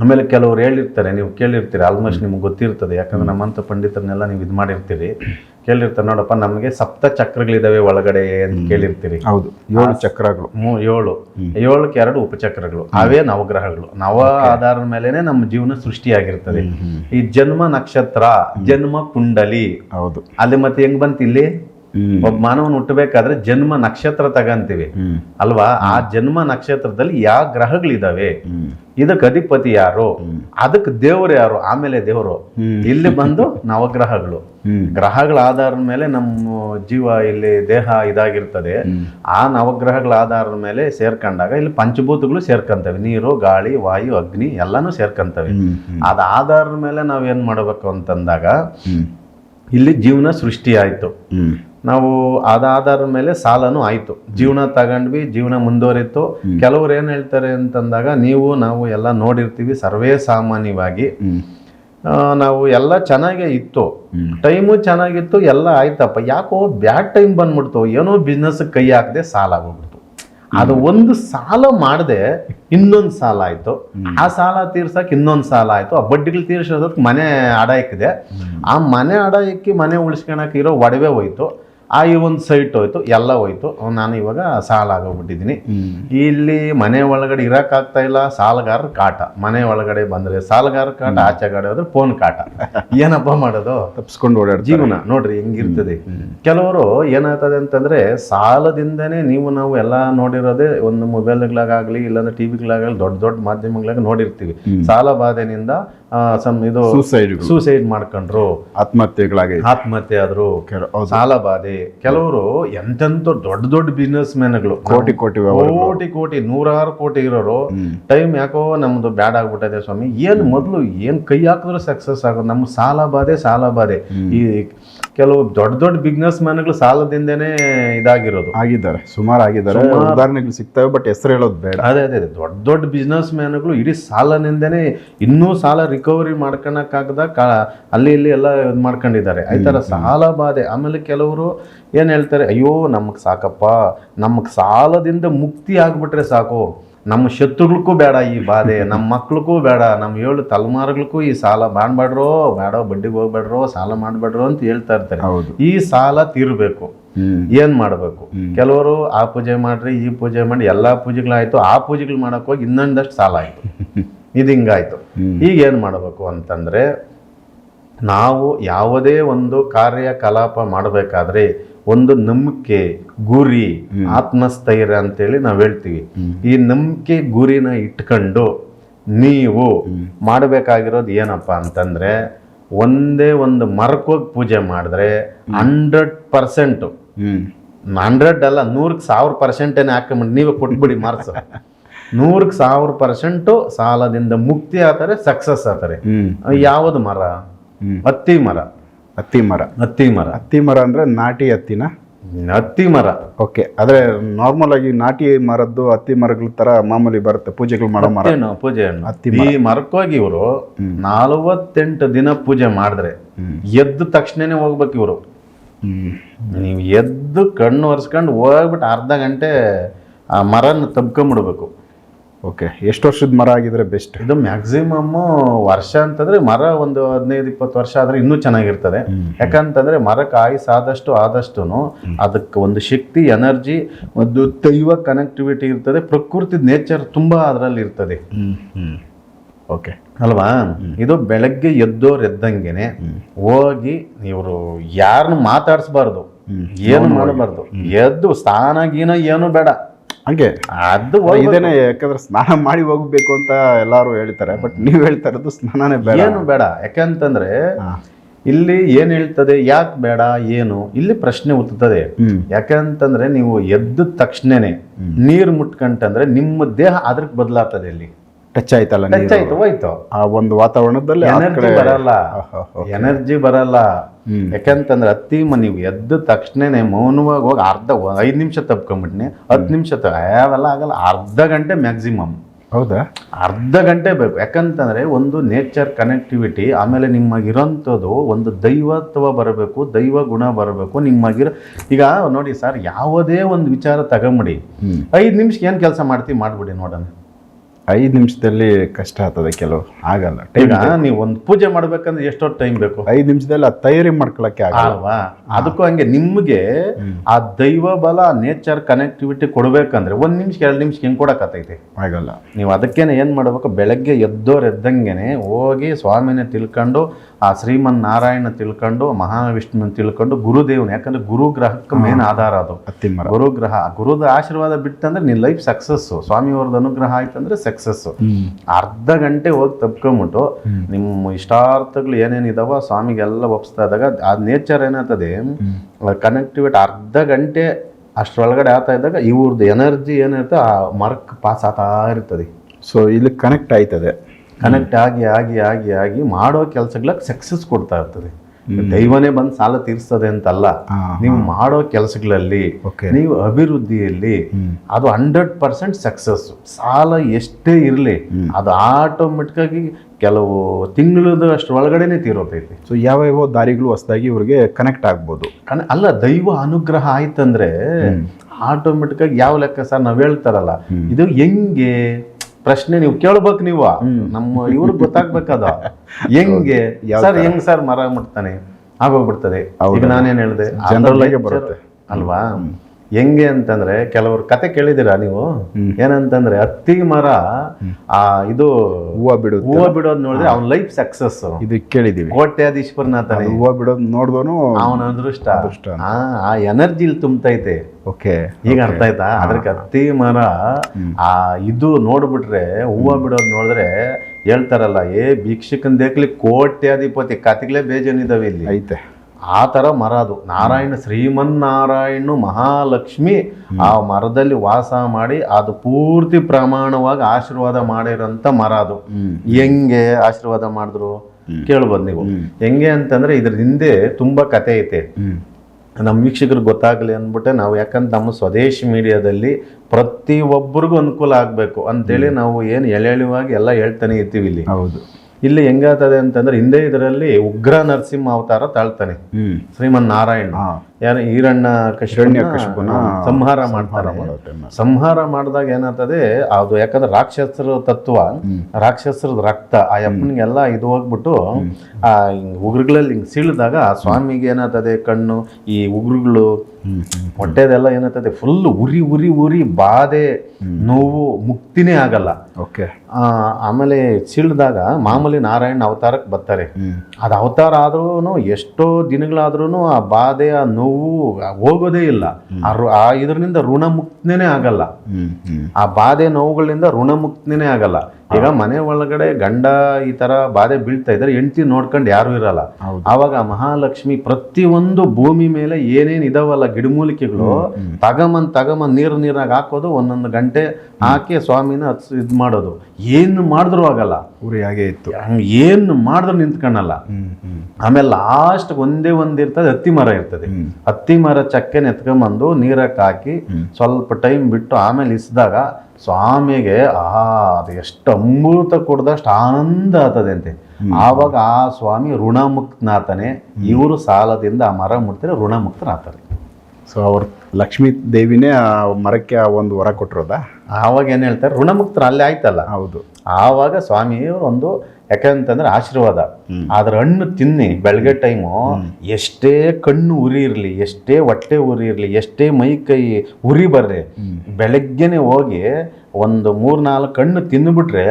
ಆಮೇಲೆ ಕೆಲವ್ರು ಹೇಳಿರ್ತಾರೆ ನೀವು ಕೇಳಿರ್ತೀರಿ ಆಲ್ಮೋಸ್ಟ್ ನಿಮ್ಗೆ ಗೊತ್ತಿರ್ತದೆ. ಯಾಕಂದ್ರೆ ನಮ್ಮಂಥ ಪಂಡಿತರನ್ನೆಲ್ಲ ನೀವು ಇದು ಮಾಡಿರ್ತೀರಿ. ಕೇಳಿರ್ತಾರೆ ನೋಡಪ್ಪ ನಮಗೆ ಸಪ್ತ ಚಕ್ರಗಳಿದಾವೆ ಒಳಗಡೆ ಅಂತ ಕೇಳಿರ್ತೀರಿ. ಹೌದು ಏಳು ಚಕ್ರಗಳು. ಏಳು. ಏಳಕ್ಕೆ ಎರಡು ಉಪಚಕ್ರಗಳು. ಅವೇ ನವಗ್ರಹಗಳು. ನವ ಆಧಾರದ ಮೇಲೆನೆ ನಮ್ಮ ಜೀವನ ಸೃಷ್ಟಿಯಾಗಿರ್ತದೆ. ಈ ಜನ್ಮ ನಕ್ಷತ್ರ ಜನ್ಮ ಕುಂಡಲಿ. ಹೌದು. ಅಲ್ಲಿ ಮತ್ತೆ ಹೆಂಗ್ ಬಂತ ಇಲ್ಲಿ? ಒಬ್ಬ ಮಾನವನ್ ಹುಟ್ಟಬೇಕಾದ್ರೆ ಜನ್ಮ ನಕ್ಷತ್ರ ತಗಂತೀವಿ. ಅಲ್ವಾ? ಆ ಜನ್ಮ ನಕ್ಷತ್ರದಲ್ಲಿ ಯಾವ ಗ್ರಹಗಳಿದಾವೆ? ಇದಕ್ ಇದಕ್ಕೆ ಅಧಿಪತಿ ಯಾರು? ಅದಕ್ಕೆ ದೇವರು ಯಾರು? ಆಮೇಲೆ ದೇವರು. ಇಲ್ಲಿ ಬಂದು ನವಗ್ರಹಗಳು. ಗ್ರಹಗಳ ಆಧಾರದ ಮೇಲೆ ನಮ್ಮ ಜೀವ ಇಲ್ಲಿ ದೇಹ ಇದಾಗಿರ್ತದೆ. ಆ ನವಗ್ರಹಗಳ ಆಧಾರದ ಮೇಲೆ ಸೇರ್ಕೊಂಡಾಗ ಇಲ್ಲಿ ಪಂಚಭೂತಗಳು ಸೇರ್ಕೊಂತವೆ. ನೀರು ಗಾಳಿ ವಾಯು ಅಗ್ನಿ ಎಲ್ಲಾನು ಸೇರ್ಕೊಂತವೆ. ಅದ ಆಧಾರದ ಮೇಲೆ ನಾವೇನ್ ಮಾಡಬೇಕು ಮಾಡ್ಬೇಕು ಅಂತಂದಾಗ ಇಲ್ಲಿ ಜೀವನ ಸೃಷ್ಟಿ ಆಯ್ತು ನಾವು ಅದ ಆಧಾರದ ಮೇಲೆ ಸಾಲನೂ ಆಯ್ತು. ಜೀವನ ತಗೊಂಡ್ವಿ ಜೀವನ ಮುಂದುವರಿತು. ಕೆಲವ್ರು ಏನ್ ಹೇಳ್ತಾರೆ ಅಂತಂದಾಗ ನೀವು ನಾವು ಎಲ್ಲ ನೋಡಿರ್ತೀವಿ ಸರ್ವೇ ಸಾಮಾನ್ಯವಾಗಿ. ನಾವು ಎಲ್ಲ ಚೆನ್ನಾಗೇ ಇತ್ತು. ಟೈಮು ಚೆನ್ನಾಗಿತ್ತು ಎಲ್ಲ ಆಯ್ತಪ್ಪ. ಯಾಕೋ ಬ್ಯಾಡ್ ಟೈಮ್ ಬಂದ್ಬಿಡ್ತು. ಏನೋ ಬಿಸ್ನೆಸ್ ಕೈ ಹಾಕದೆ ಸಾಲ ಆಗ್ಬಿಡ್ತು. ಅದು ಒಂದು ಸಾಲ ಮಾಡದೆ ಇನ್ನೊಂದು ಸಾಲ ಆಯ್ತು. ಆ ಸಾಲ ತೀರ್ಸಕ್ ಇನ್ನೊಂದು ಸಾಲ ಆಯ್ತು. ಆ ಬಡ್ಡಿಗಳು ತೀರ್ಸೋದಕ್ಕೆ ಮನೆ ಅಡ ಇಕ್ಕಿದೆ. ಆ ಮನೆ ಅಡ ಇಕ್ಕಿ ಮನೆ ಉಳಿಸ್ಕೊಳಕ್ ಇರೋ ಒಡವೆ ಹೋಯ್ತು. ಆ ಈ ಒಂದು ಸೈಟ್ ಹೋಯ್ತು ಎಲ್ಲ ಹೋಯ್ತು. ನಾನು ಇವಾಗ ಸಾಲ ಆಗೋಗ್ಬಿಟ್ಟಿದ್ದೀನಿ. ಇಲ್ಲಿ ಮನೆ ಒಳಗಡೆ ಇರಕ್ಕಾಗ್ತಾ ಇಲ್ಲ ಸಾಲಗಾರರ ಕಾಟ. ಮನೆ ಒಳಗಡೆ ಬಂದ್ರೆ ಸಾಲಗಾರ ಕಾಟ ಆಚೆಗಡೆ ಹೋದ್ರೆ ಫೋನ್ ಕಾಟ. ಏನಪ್ಪ ಮಾಡೋದು? ತಪ್ಸ್ಕೊಂಡು ಓಡಾಡ ಜೀವನ. ನೋಡ್ರಿ ಹೆಂಗಿರ್ತದೆ. ಕೆಲವರು ಏನಾಗ್ತದೆ ಅಂತಂದ್ರೆ ಸಾಲದಿಂದನೇ ನೀವು ನಾವು ಎಲ್ಲ ನೋಡಿರೋದೇ ಒಂದು ಮೊಬೈಲ್ಗಳಾಗಲಿ ಇಲ್ಲಾಂದ್ರೆ ಟಿವಿಗಳಾಗಲಿ ದೊಡ್ಡ ದೊಡ್ಡ ಮಾಧ್ಯಮಗಳಾಗ ನೋಡಿರ್ತೀವಿ. ಸಾಲ ಬಾಧೆನಿಂದ ಸಮ್ ಇದು ಸೂಸೈಡ್ ಸೂಸೈಡ್ ಮಾಡ್ಕೊಂಡ್ರು. ಆತ್ಮಹತ್ಯೆಗಳಾಗಿ. ಆತ್ಮಹತ್ಯೆ ಆದ್ರು. ಸಾಲ ಬಾಧೆ. ಕೆಲವರು ಎಂತೆಂತ ದೊಡ್ಡ ದೊಡ್ಡ ಬಿಸ್ನೆಸ್ ಮ್ಯಾನ್ಗಳು ಕೋಟಿ ಕೋಟಿ ಕೋಟಿ ಕೋಟಿ ನೂರಾರು ಕೋಟಿ ಇರೋರು. ಟೈಮ್ ಯಾಕೋ ನಮ್ದು ಬ್ಯಾಡ್ ಆಗ್ಬಿಟ್ಟಿದೆ ಸ್ವಾಮಿ. ಏನ್ ಮೊದಲು ಏನ್ ಕೈ ಹಾಕಿದ್ರು ಸಕ್ಸಸ್ ಆಗೋದು? ನಮ್ಮ ಸಾಲ ಬಾಧೆ ಸಾಲ ಬಾಧೆ. ಈ ಕೆಲವು ದೊಡ್ಡ ದೊಡ್ಡ ಬಿಸ್ನೆಸ್ ಮ್ಯಾನ್ಗಳು ಸಾಲದಿಂದನೇ ಇದಾಗಿರೋದು. ಆಗಿದ್ದಾರೆ ಸುಮಾರು ಆಗಿದ್ದಾರೆ ಉದಾಹರಣೆಗಳು ಸಿಗ್ತವೆ ಬಟ್ ಹೆಸರು ಹೇಳೋದು ಬೇಡ. ಅದೇ ಅದೇ ಅದೇ. ದೊಡ್ಡ ದೊಡ್ಡ ಬಿಸ್ನೆಸ್ ಮ್ಯಾನ್ಗಳು ಇಡೀ ಸಾಲನಿಂದನೇ ಇನ್ನೂ ಸಾಲ ರಿಕವರಿ ಮಾಡ್ಕೊಳಕ್ಕಾಗದ ಕಾ ಅಲ್ಲಿ ಇಲ್ಲಿ ಎಲ್ಲ ಇದು ಮಾಡ್ಕೊಂಡಿದ್ದಾರೆ. ಈ ಥರ ಸಾಲ ಬಾಧೆ. ಆಮೇಲೆ ಕೆಲವರು ಏನು ಹೇಳ್ತಾರೆ ಅಯ್ಯೋ ನಮಗೆ ಸಾಕಪ್ಪ ನಮಗೆ ಸಾಲದಿಂದ ಮುಕ್ತಿ ಆಗಿಬಿಟ್ರೆ ಸಾಕು. ನಮ್ಮ ಶತ್ರುಗಳಿಗೂ ಬೇಡ ಈ ಬಾಧೆ ನಮ್ಮ ಮಕ್ಳಿಗೂ ಬೇಡ ನಮ್ಮ ಏಳು ತಲೆಮಾರುಗಳಿಗೂ ಈ ಸಾಲ ಮಾಡಬೇಡ್ರೋ ಬೇಡ ಬಡ್ಡಿಗೆ ಹೋಗ್ಬೇಡ್ರೋ ಸಾಲ ಮಾಡಬೇಡ್ರೋ ಅಂತ ಹೇಳ್ತಾ ಇರ್ತಾರೆ. ಈ ಸಾಲ ತೀರ್ಬೇಕು. ಏನ್ ಮಾಡಬೇಕು? ಕೆಲವರು ಆ ಪೂಜೆ ಮಾಡ್ರಿ ಈ ಪೂಜೆ ಮಾಡಿ ಎಲ್ಲಾ ಪೂಜೆಗಳಾಯ್ತು ಆ ಪೂಜೆಗಳು ಮಾಡಕ್ ಹೋಗಿ ಇನ್ನೊಂದಷ್ಟು ಸಾಲ ಆಯ್ತು. ಇದು ಹಿಂಗಾಯ್ತು. ಈಗ ಏನ್ ಮಾಡಬೇಕು ಅಂತಂದ್ರೆ ನಾವು ಯಾವುದೇ ಒಂದು ಕಾರ್ಯಕಲಾಪ ಮಾಡಬೇಕಾದ್ರೆ ಒಂದು ನಂಬಿಕೆ ಗುರಿ ಆತ್ಮಸ್ಥೈರ್ಯ ಅಂತೇಳಿ ನಾವು ಹೇಳ್ತೀವಿ. ಈ ನಂಬಿಕೆ ಗುರಿನ ಇಟ್ಕೊಂಡು ನೀವು ಮಾಡಬೇಕಾಗಿರೋದು ಏನಪ್ಪ ಅಂತಂದ್ರೆ ಒಂದೇ ಒಂದು ಮರಕ್ಕೋಗಿ ಪೂಜೆ ಮಾಡಿದ್ರೆ ಹಂಡ್ರೆಡ್ ಪರ್ಸೆಂಟು. ಹಂಡ್ರೆಡ್ ಅಲ್ಲ ನೂರಕ್ಕೆ ಸಾವಿರ ಪರ್ಸೆಂಟೇನೆ ಹಾಕೊಂಬಿಟ್ಟು ನೀವೇ ಕೊಟ್ಬಿಡಿ ಮಾರ್ಕ್ಸ್. ನೂರಕ್ಕೆ ಸಾವಿರ ಪರ್ಸೆಂಟು ಸಾಲದಿಂದ ಮುಕ್ತಿ ಆತಾರೆ ಸಕ್ಸಸ್ ಆತಾರೆ. ಯಾವುದು ಮರ. ಹತ್ತಿ ಮರ. ಹತ್ತಿ ಮರ. ಹತ್ತಿ ಮರ. ಹತ್ತಿ ಮರ ಅಂದ್ರೆ ನಾಟಿ ಹತ್ತಿನ? ಹತ್ತಿ ಮರ. ಓಕೆ. ಆದರೆ ನಾರ್ಮಲ್ ಆಗಿ ನಾಟಿ ಮರದ್ದು ಹತ್ತಿ ಮರಗಳ ತರ ಮಾಮೂಲಿ ಬರುತ್ತೆ. ಪೂಜೆಗಳು ಮಾಡೋ ಮರ. ಏನು ಪೂಜೆ ಹತ್ತಿ ಈ ಮರಕ್ಕೋಗಿ ಇವರು ನಲವತ್ತೆಂಟು ದಿನ ಪೂಜೆ ಮಾಡಿದ್ರೆ ಎದ್ದ ತಕ್ಷಣನೇ ಹೋಗ್ಬೇಕು ಇವರು. ನೀವು ಎದ್ದು ಕಣ್ಣು ಒರೆಸ್ಕೊಂಡು ಹೋಗ್ಬಿಟ್ಟು ಅರ್ಧ ಗಂಟೆ ಆ ಮರನ ತಬ್ಕೊಂಬಿಡ್ಬೇಕು. ಓಕೆ ಎಷ್ಟು ವರ್ಷದ ಮರ ಆಗಿದ್ರೆ ಬೆಸ್ಟ್ ಇದು ಮ್ಯಾಕ್ಸಿಮಮ್ ವರ್ಷ ಅಂತಂದ್ರೆ ಮರ ಒಂದು ಹದಿನೈದು ಇಪ್ಪತ್ತು ವರ್ಷ ಆದ್ರೆ ಇನ್ನೂ ಚೆನ್ನಾಗಿರ್ತದೆ. ಯಾಕಂತಂದ್ರೆ ಮರ ಕಾಯಿ ಆದಷ್ಟು ಆದಷ್ಟು ಅದಕ್ಕೆ ಒಂದು ಶಕ್ತಿ ಎನರ್ಜಿ ಒಂದು ದೈವ ಕನೆಕ್ಟಿವಿಟಿ ಇರ್ತದೆ. ಪ್ರಕೃತಿ ನೇಚರ್ ತುಂಬಾ ಅದರಲ್ಲಿ ಇರ್ತದೆ. ಓಕೆ ಅಲ್ವಾ? ಇದು ಬೆಳಗ್ಗೆ ಎದ್ದೋರು ಎದ್ದಂಗೆನೆ ಹೋಗಿ ಇವರು ಯಾರನ್ನು ಮಾತಾಡಿಸ್ಬಾರ್ದು. ಏನು ಮಾಡಬಾರ್ದು. ಎದ್ದು ಸ್ನಾನ ಗೀನ ಏನು ಬೇಡ. ಹಂಗೆ. ಅದು ಇದೇನೆ ಯಾಕಂದ್ರೆ ಸ್ನಾನ ಮಾಡಿ ಹೋಗ್ಬೇಕು ಅಂತ ಎಲ್ಲಾರು ಹೇಳ್ತಾರೆ ಬಟ್ ನೀವ್ ಹೇಳ್ತಾ ಇರೋದು ಸ್ನಾನನೇ ಬೇಡ. ಏನು ಬೇಡ. ಯಾಕಂತಂದ್ರೆ ಇಲ್ಲಿ ಏನ್ ಹೇಳ್ತದೆ ಯಾಕೆ ಬೇಡ ಏನು ಇಲ್ಲಿ ಪ್ರಶ್ನೆ ಉತ್ತುತ್ತದೆ. ಯಾಕಂತಂದ್ರೆ ನೀವು ಎದ್ದ ತಕ್ಷಣನೇ ನೀರ್ ಮುಟ್ಕಂತಂದ್ರೆ ನಿಮ್ಮ ದೇಹ ಅದಕ್ಕೆ ಬದಲಾಗ್ತದೆ ಇಲ್ಲಿ. ಟಚ್ ಆಯ್ತಲ್ಲ ಟಚ್ ಆಯ್ತು ಹೋಯ್ತು. ಆ ಒಂದು ವಾತಾವರಣದಲ್ಲಿ ಎನರ್ಜಿ ಬರಲ್ಲ. ಎನರ್ಜಿ ಬರಲ್ಲ. ಯಾಕಂತಂದ್ರೆ ಹತ್ತಿ ಮ ನೀವು ಎದ್ದ ತಕ್ಷಣನೇ ಮೌನವಾಗಿ ಹೋಗಿ ಅರ್ಧ ಐದು ನಿಮಿಷ ತಪ್ಕೊಂಬಿಟ್ನಿ. ಹತ್ತು ನಿಮಿಷ ಅವೆಲ್ಲ ಆಗಲ್ಲ ಅರ್ಧ ಗಂಟೆ ಮ್ಯಾಕ್ಸಿಮಮ್ ಹೌದಾ? ಅರ್ಧ ಗಂಟೆ ಬೇಕು. ಯಾಕಂತಂದ್ರೆ ಒಂದು ನೇಚರ್ ಕನೆಕ್ಟಿವಿಟಿ ಆಮೇಲೆ ನಿಮ್ಮಾಗಿರೋಂಥದ್ದು ಒಂದು ದೈವತ್ವ ಬರಬೇಕು ದೈವ ಗುಣ ಬರಬೇಕು ನಿಮ್ಮಾಗಿರೋ ಈಗ ನೋಡಿ ಸರ್ ಯಾವುದೇ ಒಂದು ವಿಚಾರ ತಗೊಂಬಿಡಿ. ಐದು ನಿಮಿಷಕ್ಕೆ ಏನು ಕೆಲಸ ಮಾಡ್ತೀವಿ ಮಾಡ್ಬಿಡಿ ನೋಡೋಣ. ಐದು ನಿಮಿಷದಲ್ಲಿ ಕಷ್ಟ ಆಗ್ತದೆ ಕೆಲವು ಆಗಲ್ಲ. ಈಗ ನೀವು ಒಂದು ಪೂಜೆ ಮಾಡ್ಬೇಕಂದ್ರೆ ಎಷ್ಟೋ ಟೈಮ್ ಬೇಕು? ಐದು ನಿಮಿಷದಲ್ಲಿ ಆ ತಯಾರಿ ಮಾಡ್ಕೊಳಕ್ಕೆ ಆಗಲ್ವಾ ಅದಕ್ಕೂ ಹಂಗೆ ನಿಮ್ಗೆ ಆ ದೈವ ಬಲ ನೇಚರ್ ಕನೆಕ್ಟಿವಿಟಿ ಕೊಡ್ಬೇಕಂದ್ರೆ ಒಂದ್ ನಿಮಿಷ ಎರಡು ನಿಮಿಷ ಹೆಂಗೆ ಕೊಡೋಕತ್ತೈತಿ ಆಗಲ್ಲ. ನೀವು ಅದಕ್ಕೇನೆ ಏನು ಮಾಡ್ಬೇಕು? ಬೆಳಗ್ಗೆ ಎದ್ದೋರು ಎದ್ದಂಗೆನೆ ಹೋಗಿ ಸ್ವಾಮಿನ ತಿಳ್ಕೊಂಡು ಆ ಶ್ರೀಮನ್ ನಾರಾಯಣ ತಿಳ್ಕೊಂಡು ಮಹಾವಿಷ್ಣುನ ತಿಳ್ಕೊಂಡು ಗುರುದೇವನ ಯಾಕಂದ್ರೆ ಗುರು ಗ್ರಹಕ್ಕೆ ಮೇನ್ ಆಧಾರ ಅದು. ಗುರುಗ್ರಹ ಗುರುದ ಆಶೀರ್ವಾದ ಬಿಟ್ಟಂದ್ರೆ ನಿನ್ನ ಲೈಫ್ ಸಕ್ಸಸ್ಸು ಸ್ವಾಮಿಯವ್ರದ್ದು ಅನುಗ್ರಹ ಆಯ್ತಂದ್ರೆ ಸಕ್ಸಸ್ಸು ಅರ್ಧ ಗಂಟೆ ಹೋಗಿ ತಪ್ಕೊಂಬಿಟ್ಟು ನಿಮ್ಮ ಇಷ್ಟಾರ್ಥಗಳು ಏನೇನಿದಾವ ಸ್ವಾಮಿಗೆಲ್ಲ ಒಪ್ಸ್ತಾ ಇದ್ದಾಗ ಆ ನೇಚರ್ ಏನಾಗ್ತದೆ? ಕನೆಕ್ಟಿವಿಟಿ ಅರ್ಧ ಗಂಟೆ ಅಷ್ಟರೊಳಗಡೆ ಆಗ್ತಾ ಇದ್ದಾಗ ಇವ್ರದ್ದು ಎನರ್ಜಿ ಏನಿರುತ್ತೆ ಆ ಮರ್ಕ್ ಪಾಸ್ ಆಗ್ತಾ ಇರ್ತದೆ. ಸೊ ಇಲ್ಲಿ ಕನೆಕ್ಟ್ ಆಯ್ತದೆ. ಕನೆಕ್ಟ್ ಆಗಿ ಆಗಿ ಆಗಿ ಆಗಿ ಮಾಡೋ ಕೆಲಸಗಳಿಗೆ ಸಕ್ಸಸ್ ಕೊಡ್ತಾ ಇರ್ತದೆ. ದೈವನೇ ಬಂದು ಸಾಲ ತೀರಿಸ್ತದೆ ಅಂತಲ್ಲ ನೀವು ಮಾಡೋ ಕೆಲಸಗಳಲ್ಲಿ ನೀವು ಅಭಿವೃದ್ಧಿಯಲ್ಲಿ ಅದು ಹಂಡ್ರೆಡ್ ಪರ್ಸೆಂಟ್ ಸಕ್ಸಸ್ ಸಾಲ ಎಷ್ಟೇ ಇರಲಿ ಅದು ಆಟೋಮೆಟಿಕ್ ಆಗಿ ಕೆಲವು ತಿಂಗಳದ ಅಷ್ಟರೊಳಗಡೆನೆ ತೀರೋತೈತಿ. ಸೊ ಯಾವ ಯಾವ ದಾರಿಗಳು ಹೊಸದಾಗಿ ಇವ್ರಿಗೆ ಕನೆಕ್ಟ್ ಆಗ್ಬೋದು. ಕಣ ಅಲ್ಲ ದೈವ ಅನುಗ್ರಹ ಆಯ್ತಂದ್ರೆ ಆಟೋಮೆಟಿಕ್ ಆಗಿ ಯಾವ ಲೆಕ್ಕ ಸರ್ ನಾವ್ ಹೇಳ್ತಾರಲ್ಲ ಇದು ಹೆಂಗೆ? ಪ್ರಶ್ನೆ ನೀವು ಕೇಳ್ಬೇಕು ನೀವು. ನಮ್ಮ ಇವ್ರಿಗೆ ಗೊತ್ತಾಗ್ಬೇಕದ. ಹೆಂಗೆ? ಸರ್ ಹೆಂಗ್ ಸರ್ ಮರ ಮುಟ್ತಾನೆ? ಆಗೋಗ್ಬಿಡ್ತದೆ. ಈಗ ನಾನೇನ್ ಹೇಳ್ದೆ? ಜನರಲ್ ಆಗಿ ಬರುತ್ತೆ. ಅಲ್ವಾ? ಹೆಂಗೆ ಅಂತಂದ್ರೆ ಕೆಲವರು ಕತೆ ಕೇಳಿದಿರಾ ನೀವು? ಏನಂತಂದ್ರೆ ಅತ್ತಿ ಮರ ಆ ಇದು ಹೂವು ಬಿಡೋದು ಹೂವ ಬಿಡೋದ್ ನೋಡಿದ್ರೆ ಅವ್ನ ಲೈಫ್ ಸಕ್ಸಸ್ ಇದು ಕೇಳಿದೀವಿ ಕೋಟ್ಯಾಧೀಶ್ವರನಾಥ ಹೂವು ಬಿಡೋದು ನೋಡ್ದೋನು ಅವನ ಅದೃಷ್ಟ. ಅದೃಷ್ಟ ಆ ಆ ಎನರ್ಜಿ ಇಲ್ಲಿ ತುಂಬತೈತೆ. ಓಕೆ ಈಗ ಅರ್ಥ ಆಯ್ತಾ? ಅದಕ್ಕೆ ಅತ್ತಿ ಮರ ಆ ಇದು ನೋಡ್ಬಿಟ್ರೆ ಹೂವ ಬಿಡೋದ್ ನೋಡಿದ್ರೆ ಹೇಳ್ತಾರಲ್ಲ ಏ ಭಿಕ್ಷಕನ್ ದೇಕ್ಲಿ ಕೋಟ್ಯಾಧಿಪತಿ ಬೇಜನ್ ಇದಾವೆ ಇಲ್ಲಿ. ಐತೆ. ಆ ಥರ ಮರ ಅದು. ನಾರಾಯಣ ಶ್ರೀಮನ್ನಾರಾಯಣ ಮಹಾಲಕ್ಷ್ಮಿ ಆ ಮರದಲ್ಲಿ ವಾಸ ಮಾಡಿ ಅದು ಪೂರ್ತಿ ಪ್ರಮಾಣವಾಗಿ ಆಶೀರ್ವಾದ ಮಾಡಿರೋಂಥ ಮರ ಅದು. ಹೆಂಗೆ ಆಶೀರ್ವಾದ ಮಾಡಿದ್ರು? ಕೇಳ್ಬೋದು ನೀವು. ಹೆಂಗೆ ಅಂತಂದ್ರೆ ಇದ್ರ ಹಿಂದೆ ತುಂಬಾ ಕತೆ ಐತೆ. ನಮ್ಮ ವೀಕ್ಷಕರಿಗೆ ಗೊತ್ತಾಗಲಿ ಅಂದ್ಬಿಟ್ಟೆ ನಾವು ಯಾಕಂದ್ರೆ ನಮ್ಮ ಸ್ವದೇಶಿ ಮೀಡಿಯಾದಲ್ಲಿ ಪ್ರತಿ ಒಬ್ಬರಿಗೂ ಅನುಕೂಲ ಆಗಬೇಕು ಅಂತೇಳಿ ನಾವು ಏನು ಎಳೆಳಿವಾಗಿ ಎಲ್ಲ ಹೇಳ್ತಾನೆ ಇರ್ತೀವಿ ಇಲ್ಲಿ. ಹೌದು. ಇಲ್ಲಿ ಹೆಂಗಾಗ್ತದೆ ಅಂತಂದ್ರೆ ಹಿಂದೆ ಇದರಲ್ಲಿ ಉಗ್ರ ನರಸಿಂಹ ಅವತಾರ ತಾಳ್ತಾನೆ. ಶ್ರೀಮನ್ ನಾರಾಯಣ ಯಾರು ಈರಣ್ಣ ಕಶ್ಯಪನ ಸಂಹಾರ ಮಾಡ್ತಾರೆ. ಸಂಹಾರ ಮಾಡಿದಾಗ ಏನಾಗ್ತದೆ ಅದು ಯಾಕಂದ್ರೆ ರಾಕ್ಷಸರ ತತ್ವ ರಾಕ್ಷಸರ ರಕ್ತ ಆ ಯಪ್ಪನಿಗೆಲ್ಲ ಇದು ಹೋಗ್ಬಿಟ್ಟು ಆ ಉಗ್ರಗಳಲ್ಲಿ ಹಿಂಗ್ ಸೀಳಿದಾಗ ಆ ಸ್ವಾಮಿಗೆ ಏನಾಗ್ತದೆ ಕಣ್ಣು ಈ ಉಗ್ರಗಳು ಹೊಟ್ಟೆದೆಲ್ಲ ಏನಾಗ್ತದೆ ಫುಲ್ ಉರಿ ಉರಿ ಉರಿ ಬಾಧೆ ನೋವು ಮುಕ್ತಿನೇ ಆಗಲ್ಲ. ಓಕೆ. ಆ, ಆಮೇಲೆ ಸೀಳಿದಾಗ ಮಾಮೂಲಿ ನಾರಾಯಣ ಅವತಾರಕ್ಕೆ ಬರ್ತಾರೆ. ಅದು ಅವತಾರ ಆದ್ರೂ ಎಷ್ಟೋ ದಿನಗಳಾದ್ರೂ ಆ ಬಾಧೆ ಆ ನೋವು ಹೋಗೋದೇ ಇಲ್ಲ. ಆ ಇದರಿಂದ ಋಣಮುಕ್ತನೇ ಆಗಲ್ಲ. ಆ ಬಾಧೆ ನೋವುಗಳಿಂದ ಋಣಮುಕ್ತನೇ ಆಗಲ್ಲ. ಈಗ ಮನೆ ಒಳಗಡೆ ಗಂಡ ಈ ತರ ಬಾಧೆ ಬೀಳ್ತಾ ಇದ್ದಾರೆ ಹೆಂಡತಿ ನೋಡ್ಕೊಂಡು ಯಾರು ಇರಲ್ಲ. ಅವಾಗ ಆವಾಗ ಮಹಾಲಕ್ಷ್ಮಿ ಪ್ರತಿಯೊಂದು ಭೂಮಿ ಮೇಲೆ ಏನೇನ್ ಇದಾವಲ್ಲ ಗಿಡಮೂಲಿಕೆಗಳು ತಗಮನ್ ತಗಮನ್ ನೀರು ನೀರಾಗ ಹಾಕೋದು ಒಂದೊಂದು ಗಂಟೆ ಹಾಕಿ ಸ್ವಾಮಿನ ಹತ್ಸ್ ಇದ್ ಮಾಡೋದು. ಏನು ಮಾಡಿದ್ರು ಆಗಲ್ಲ. ಊರಿ ಹಾಗೆ ಇತ್ತು. ಏನು ಮಾಡಿದ್ರು ನಿಂತ್ಕೊಳಲ್ಲ ಆಮೇಲೆ ಲಾಸ್ಟ್ ಒಂದೇ ಒಂದ್ ಇರ್ತದೆ ಹತ್ತಿ ಮರ ಇರ್ತದೆ. ಹತ್ತಿ ಮರ ಚಕ್ಕೆನ ಎತ್ಕೊಂಬಂದು ನೀರಕ್ಕೆ ಹಾಕಿ ಸ್ವಲ್ಪ ಟೈಮ್ ಬಿಟ್ಟು ಆಮೇಲೆ ಇಸಿದಾಗ ಸ್ವಾಮಿಗೆ ಆ ಅದು ಎಷ್ಟು ಅಮೃತ ಕೊಡ್ದಷ್ಟು ಆನಂದ ಆಗ್ತದೆ ಅಂತೆ. ಆವಾಗ ಆ ಸ್ವಾಮಿ ಋಣಮುಕ್ತನಾಗ್ತಾನೆ. ಇವರು ಸಾಲದಿಂದ ಆ ಮರ ಮುಟ್ತಾರೆ ಋಣಮುಕ್ತನಾಗ್ತಾರೆ. ಸೊ ಅವ್ರ ಲಕ್ಷ್ಮೀ ದೇವಿನೇ ಆ ಮರಕ್ಕೆ ಆ ಒಂದು ವರ ಕೊಟ್ಟಿರೋದಾ? ಆವಾಗ ಏನು ಹೇಳ್ತಾರೆ? ಋಣಮುಕ್ತರು ಅಲ್ಲೇ ಆಯ್ತಲ್ಲ. ಹೌದು. ಆವಾಗ ಸ್ವಾಮಿಯವರು ಒಂದು ಯಾಕಂತಂದ್ರೆ ಆಶೀರ್ವಾದ. ಅದ್ರ ಹಣ್ಣು ತಿನ್ನಿ ಬೆಳಗ್ಗೆ ಟೈಮು ಎಷ್ಟೇ ಕಣ್ಣು ಉರಿ ಇರಲಿ ಎಷ್ಟೇ ಹೊಟ್ಟೆ ಉರಿ ಇರಲಿ ಎಷ್ಟೇ ಮೈ ಕೈ ಉರಿ ಬರ್ರಿ ಬೆಳಗ್ಗೆನೆ ಹೋಗಿ ಒಂದು ಮೂರ್ ನಾಲ್ಕು ಕಣ್ಣು ತಿಂದುಬಿಟ್ರೆ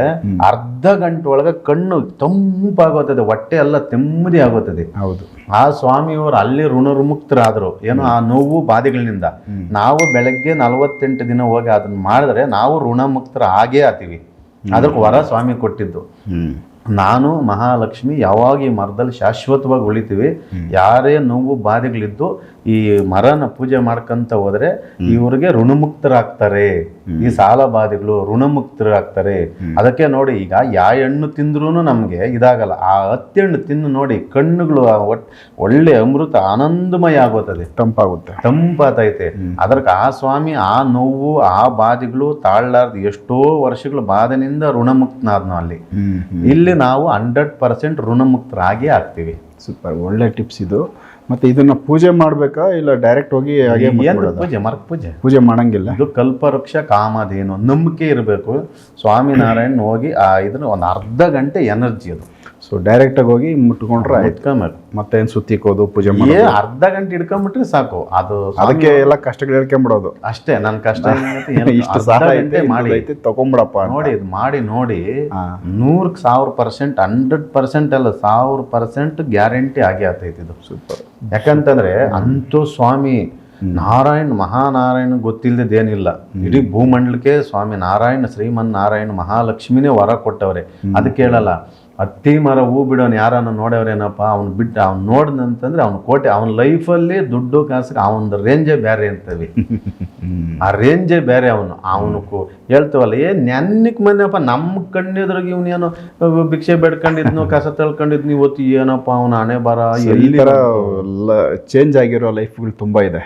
ಅರ್ಧ ಗಂಟೆ ಒಳಗೆ ಕಣ್ಣು ತಂಪಾಗೋತದೆ ಹೊಟ್ಟೆ ಎಲ್ಲ ತೆಮ್ಮದಿ ಆಗೋತದೆ. ಹೌದು. ಆ ಸ್ವಾಮಿಯವರು ಅಲ್ಲಿ ಋಣರುಮುಕ್ತರಾದ್ರು. ಏನೋ ಆ ನೋವು ಬಾಧೆಗಳಿಂದ. ನಾವು ಬೆಳಗ್ಗೆ ನಲವತ್ತೆಂಟು ದಿನ ಹೋಗಿ ಅದನ್ನ ಮಾಡಿದ್ರೆ ನಾವು ಋಣಮುಕ್ತರ ಆಗೇ ಆತೀವಿ ಅದಕ್ಕೆ ವರ ಸ್ವಾಮಿ ಕೊಟ್ಟಿದ್ದು. ನಾನು ಮಹಾಲಕ್ಷ್ಮಿ ಯಾವಾಗ ಈ ಮರದಲ್ಲಿ ಶಾಶ್ವತವಾಗಿ ಉಳಿತೀವಿ ಯಾರೇ ನೋವು ಬಾಧೆಗಳಿದ್ದು ಈ ಮರನ ಪೂಜೆ ಮಾಡ್ಕೊಂತ ಹೋದ್ರೆ ಇವ್ರಿಗೆ ಋಣಮುಕ್ತರಾಗ್ತಾರೆ. ಈ ಸಾಲ ಬಾಧೆಗಳು ಋಣಮುಕ್ತರಾಗ್ತಾರೆ. ಅದಕ್ಕೆ ನೋಡಿ ಈಗ ಯಾ ಹಣ್ಣು ತಿಂದ್ರೂ ನಮ್ಗೆ ಇದಾಗಲ್ಲ. ಆ ಹತ್ತಿ ಹಣ್ಣು ತಿಂದು ನೋಡಿ ಕಣ್ಣುಗಳು ಒಳ್ಳೆ ಅಮೃತ ಆನಂದಮಯ ಆಗೋತದೆ. ತಂಪಾಗುತ್ತೆ. ತಂಪಾತೈತೆ. ಅದಕ್ಕೆ ಆ ಸ್ವಾಮಿ ಆ ನೋವು ಆ ಬಾಧೆಗಳು ತಾಳ್ಲಾರ್ದು ಎಷ್ಟೋ ವರ್ಷಗಳ ಬಾಧೆನಿಂದ ಋಣಮುಕ್ತನಾದ್ನು ಅಲ್ಲಿ. ಇಲ್ಲಿ ನಾವು ಹಂಡ್ರೆಡ್ ಪರ್ಸೆಂಟ್ ಋಣಮುಕ್ತರಾಗಿ ಆಗ್ತೀವಿ. ಸೂಪರ್. ಒಳ್ಳೆ ಟಿಪ್ಸ್ ಇದು. ಮತ್ತೆ ಇದನ್ನ ಪೂಜೆ ಮಾಡ್ಬೇಕಾ ಇಲ್ಲ ಡೈರೆಕ್ಟ್ ಹೋಗಿ ಹಾಗೆ ಏನು? ಪೂಜೆ? ಮರಕ್ ಪೂಜೆ. ಪೂಜೆ ಮಾಡಂಗಿಲ್ಲ. ಇದು ಕಲ್ಪವೃಕ್ಷ ಕಾಮಧೇನು ನಂಬಿಕೆ ಇರಬೇಕು. ಸ್ವಾಮಿನಾರಾಯಣ್ ಹೋಗಿ ಆ ಇದನ್ನ ಒಂದು ಅರ್ಧ ಗಂಟೆ ಎನರ್ಜಿ ಅದು. ಸೊ ಡೈರೆಕ್ಟ್ ಆಗಿ ಹೋಗಿ ಮುಟ್ಕೊಂಡ್ರೆ ಆಯ್ತು. ಇಟ್ಕೊಬೇಕು ಮತ್ತೆ ಏನ್ ಸುತ್ತಿಕೋದು ಪೂಜೆ ಏ ಅರ್ಧ ಗಂಟೆ ಇಟ್ಕೊಂಡ್ಬಿಟ್ರೆ ಸಾಕು. ಅದು ಅದಕ್ಕೆ ಎಲ್ಲ ಕಷ್ಟಗಳು ಹೇಳ್ಕೊಂಬಿಡೋದು. ಅಷ್ಟೇ ನನ್ನ ಕಷ್ಟ ಇಷ್ಟು ಗಂಟೆ ಮಾಡಿ. ಐತೆ ತಗೊಂಬಿಡಪ್ಪ ನೋಡಿ ಇದು ಮಾಡಿ ನೋಡಿ. ನೂರಕ್ಕೆ ಸಾವಿರ ಪರ್ಸೆಂಟ್ ಹಂಡ್ರೆಡ್ ಪರ್ಸೆಂಟ್ ಅಲ್ಲ ಸಾವಿರ ಪರ್ಸೆಂಟ್ ಗ್ಯಾರಂಟಿ ಆಗಿ ಆತೈತಿ ಇದು. ಸೂಪರ್. ಯಾಕಂತಂದ್ರೆ ಅಂತೂ ಸ್ವಾಮಿ ನಾರಾಯಣ್ ಮಹಾನಾರಾಯಣ ಗೊತ್ತಿಲ್ಲದೇನಿಲ್ಲ ಇಡೀ ಭೂಮಂಡಲಕ್ಕೆ ಸ್ವಾಮಿ ನಾರಾಯಣ ಶ್ರೀಮನ್ ನಾರಾಯಣ ಮಹಾಲಕ್ಷ್ಮಿನೇ ವರ ಕೊಟ್ಟವ್ರೆ. ಅದಕ್ಕೆ ಹೇಳಲ್ಲ ಹತ್ತಿ ಮರ ಹೂ ಬಿಡೋನು ಯಾರನ್ನು ನೋಡೋರೇನಪ್ಪ ಅವ್ನು ಬಿಟ್ಟು ಅವ್ನು ನೋಡ್ದಂತಂದ್ರೆ ಅವ್ನ ಕೋಟೆ ಅವನ ಲೈಫಲ್ಲಿ ದುಡ್ಡು ಕಾಸಿಗೆ ಅವನ ರೇಂಜೇ ಬೇರೆ ಅಂತವಿ. ಆ ರೇಂಜೇ ಬೇರೆ ಅವನು. ಅವನು ಹೇಳ್ತೀವಲ್ಲ ಏ ನೆನ್ನಕ್ಕೆ ಮೊನ್ನೆಪ್ಪ ನಮ್ಮ ಕಣ್ಣೆದ್ರಿಗೆ ಇವನೇನೋ ಭಿಕ್ಷೆ ಬೇಡ್ಕೊಂಡಿದ್ನು ಕಸ ತಳ್ಕೊಂಡಿದ್ನು ಇವತ್ತು ಏನಪ್ಪ ಅವನ ಹಣೆ ಬರ ಎಲ್ಲಿ ಚೇಂಜ್ ಆಗಿರೋ ಲೈಫ್ಗಳು ತುಂಬ ಇದೆ.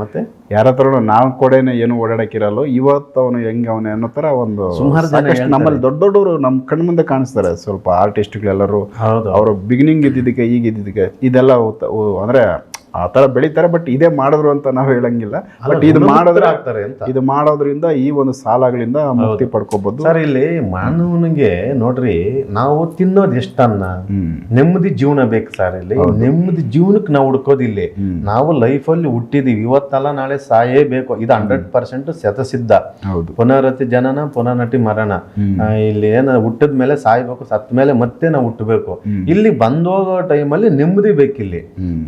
ಮತ್ತೆ? ಯಾರ ಹತ್ರನೂ ನಾವು ಕೊಡೇನೆ ಏನು ಓಡಾಡಕ್ಕಿರಲ್ಲ ಇವತ್ತು ಅವನು ಹೆಂಗೆ ಅವನೇ ಅನ್ನೋ ಥರ ಒಂದು ಸುಮಾರು ಜನ ನಮ್ಮಲ್ಲಿ ದೊಡ್ಡ ದೊಡ್ಡವರು ನಮ್ಮ ಕಣ್ಮುಂದೆ ಕಾಣಿಸ್ತಾರೆ ಸ್ವಲ್ಪ. ಆರ್ಟಿಸ್ಟ್ಗಳೆಲ್ಲರೂ ಅವರು ಬಿಗಿನಿಂಗ್ ಇದ್ದಿದ್ದಕ್ಕೆ ಈಗ ಇದ್ದಿದ್ದಕ್ಕೆ ಇದೆಲ್ಲ ಅಂದ್ರೆ ಆ ತರ ಬೆಳಿತಾರೆ ಬಟ್ ಇದೇ ಮಾಡಿದ್ರು ಅಂತ ನಾವು ಹೇಳಂಗಿಲ್ಲ. ಬಟ್ ಇದು ಮಾಡಿದ್ರೆ ಆಗ್ತಾರೆ ಅಂತ. ಇದು ಮಾಡೋದ್ರಿಂದ ಈ ಒಂದು ಸಾಲಗಳಿಂದ ಮುಕ್ತಿ ಪಡ್ಕೋಬಹುದು ಸರ್ ಇಲ್ಲಿ ಮಾನವನಿಗೆ ನೋಡ್ರಿ ನಾವು ತಿನ್ನೋದು ಎಷ್ಟನ್ನ ನೆಮ್ಮದಿ ಜೀವನ ಬೇಕು ಸರ್ ಇಲ್ಲಿ. ನೆಮ್ಮದಿ ಜೀವನಕ್ಕೆ ನಾವು ಹುಡ್ಕೋದಿಲ್ಲಿ ನಾವು ಲೈಫಲ್ಲಿ ಹುಟ್ಟಿದೀವಿ. ಇವತ್ತಲ್ಲ ನಾಳೆ ಸಾಯೇಬೇಕು. ಇದು ಹಂಡ್ರೆಡ್ ಪರ್ಸೆಂಟ್ ಸತಸಿದ್ಧ ಪುನರತಿ ಜನನ ಪುನರ್ನಟಿ ಮರಣ. ಇಲ್ಲಿ ಏನ ಹುಟ್ಟದ ಮೇಲೆ ಸಾಯ್ಬೇಕು ಸತ್ತ ಮೇಲೆ ಮತ್ತೆ ನಾವು ಹುಟ್ಟಬೇಕು. ಇಲ್ಲಿ ಬಂದೋಗೋ ಟೈಮಲ್ಲಿ ನೆಮ್ಮದಿ ಬೇಕಿಲ್ಲಿ.